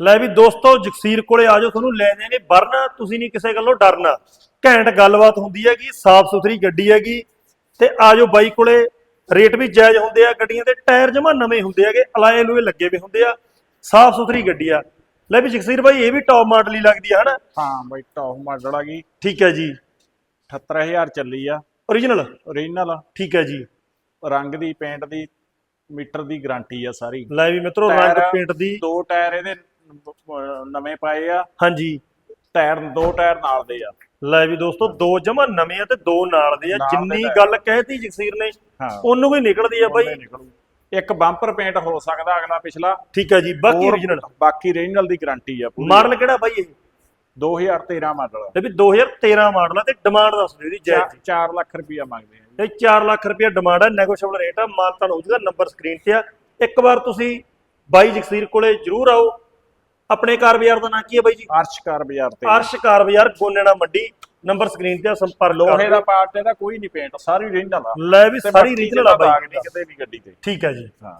ਲੈ ਵੀ ਦੋਸਤੋ ਜਗਸੀਰ ਕੋਲੇ ਆਜੋ ਤੁਹਾਨੂੰ ਲੈ ਜਾਣਗੇ ਵਰਨਾ ਤੁਸੀਂ ਨਹੀਂ ਕਿਸੇ ਗੱਲੋਂ ਡਰਨਾ। ਘੈਂਟ ਗੱਲਬਾਤ ਹੁੰਦੀ ਹੈਗੀ ਸਾਫ਼ ਸੁਥਰੀ ਗੱਡੀ ਹੈਗੀ। ਤੇ ਆਜੋ ਬਾਈ ਕੋਲੇ ਰੇਟ ਵੀ ਜਾਇਜ਼ ਹੁੰਦੇ ਆ ਗੱਡੀਆਂ ਦੇ ਟਾਇਰ ਜਮਾ ਨਵੇਂ ਹੁੰਦੇ ਹੈਗੇ ਅਲਾਏ ਲੂਏ ਲੱਗੇ ਵੀ ਹੁੰਦੇ ਆ ਸਾਫ਼ ਸੁਥਰੀ ਗੱਡੀ ਆ। ਲੈ ਵੀ ਜਗਸੀਰ ਬਾਈ ਇਹ ਵੀ ਟੌਪ ਮਾਡਲ ਹੀ ਲੱਗਦੀ ਆ ਹਨਾ? ਹਾਂ ਬਾਈ ਟੌਪ ਮਾਡਲ ਆ ਗਈ। ਠੀਕ ਹੈ ਜੀ। 78000 ਚੱਲੀ ਆ। ਓਰੀਜਨਲ ਓਰੀਜਨਲ ਠੀਕ ਹੈ ਜੀ। ਰੰਗ ਦੀ ਪੇਂਟ ਦੀ ਮੀਟਰ ਦੀ ਗਾਰੰਟੀ ਆ ਸਾਰੀ। ਲੈ ਵੀ ਮਿੱਤਰੋ ਰੰਗ ਪੇਂਟ ਦੀ। ਦੋ ਟਾਇਰ ਇਹਦੇ ਅਹ, ਨਵੇਂ ਪਾਏ ਆ। ਹਾਂਜੀ। ਟਾਇਰ ਦੋ ਟਾਇਰ ਨਾਲ ਦੇ ਆ। ਲੈ ਵੀ ਦੋਸਤੋ ਦੋ ਜਮਾ ਨਵੇਂ ਆ ਤੇ ਦੋ ਨਾਲ ਦੇ ਆ। ਨਾਲ ਦੇ ਜਿੰਨੀ ਟਾਇਰ। ਗੱਲ ਕਹਿਤੀ ਜਗਸੀਰ ਨੇ ਹਾਂ। ਉਹਨੂੰ ਕੋਈ ਨਿਕਲਦੀ ਆ ਬਾਈ। ਉਹਨੇ ਨਿਕਲੂ। ਇੱਕ ਬੰਪਰ ਪੇਂਟ ਹੋ ਸਕਦਾ ਅਗਲਾ ਪਿਛਲਾ। ਠੀਕ ਹੈ ਜੀ ਬਾਕੀ ਹੋਰ ਓਰੀਜਨਲ ਬਾਕੀ ਓਰੀਜਨਲ ਦੀ ਗਾਰੰਟੀ ਆ ਪੂਰੀ। ਮਾਡਲ ਕਿਹੜਾ ਬਾਈ ਇਹ? 2013 ਮਾਡਲ। ਇਹ ਵੀ 2013 ਮਾਡਲ ਆ ਤੇ ਡਿਮਾਂਡ ਦੱਸ ਦਿਓ ਇਹਦੀ ਜਾਇਜ਼ 4 ਲੱਖ ਰੁਪਇਆ ਮੰਗਦੇ ਆ ਇਹ 4 ਲੱਖ ਰੁਪਏ ਡਿਮਾਂਡ ਹੈ ਨੈਗੋਸ਼ੀਏਬਲ ਰੇਟ ਆ। ਮਾਨਤਾਨ ਹੋ ਜਾਊਗਾ ਨੰਬਰ ਸਕਰੀਨ ਤੇ ਆ। ਇੱਕ ਵਾਰ ਤੁਸੀਂ ਬਾਈ ਜਗਸੀਰ ਕੋਲੇ ਜਰੂਰ ਆਓ। ਆਪਣੇ ਕਾਰ ਬਾਜ਼ਾਰ ਦਾ ਨਾਂ ਕੀ ਹੈ ਬਾਈ ਜੀ? ਅਰਸ਼ ਕਾਰ ਬਾਜ਼ਾਰ ਤੇ। ਅਰਸ਼ ਕਾਰ ਬਾਜ਼ਾਰ ਗੋਨੇਣਾ ਮੰਡੀ ਨੰਬਰ ਸਕਰੀਨ ਤੇ ਆ ਸੰਪਰਕ ਲੋਹੇ ਦਾ ਪਾਰਟ ਇਹਦਾ ਕੋਈ ਨਹੀਂ ਪੇਂਟ ਸਾਰੀ ਓਰੀਜਨਲ ਆ। ਲੈ ਵੀ ਸਾਰੀ ਮੱਟੀ ਰੀਜਨਲ ਆ ਬਾਈ। ਕਿਤੇ ਵੀ ਗੱਡੀ ਤੇ। ਠੀਕ ਹੈ ਜੀ। ਹਾਂ।